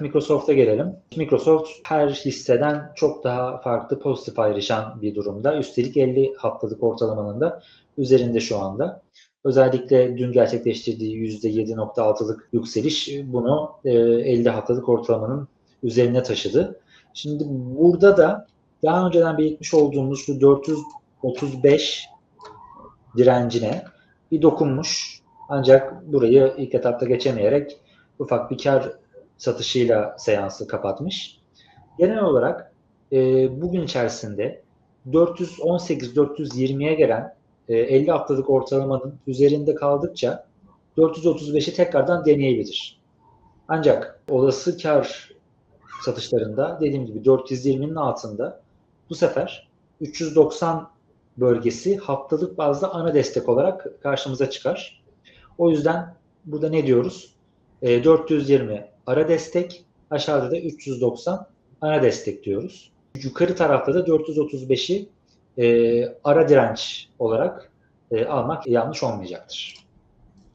Microsoft'a gelelim. Microsoft her hisseden çok daha farklı pozitif ayrışan bir durumda. Üstelik 50 haftalık ortalamanın da üzerinde şu anda. Özellikle dün gerçekleştirdiği %7.6'lık yükseliş bunu e, 50 haftalık ortalamanın üzerine taşıdı. Şimdi burada da daha önceden belirtmiş olduğumuz şu 435 direncine bir dokunmuş. Ancak burayı ilk etapta geçemeyerek ufak bir kar satışıyla seansı kapatmış. Genel olarak e, bugün içerisinde 418-420'ye gelen e, 50 haftalık ortalamanın üzerinde kaldıkça 435'i tekrardan deneyebilir. Ancak olası kar satışlarında dediğim gibi 420'nin altında bu sefer 390 bölgesi haftalık bazda ana destek olarak karşımıza çıkar. O yüzden burada ne diyoruz? E, 420 ara destek, aşağıda da 390 ana destek diyoruz. Yukarı tarafta da 435'i e, ara direnç olarak e, almak yanlış olmayacaktır.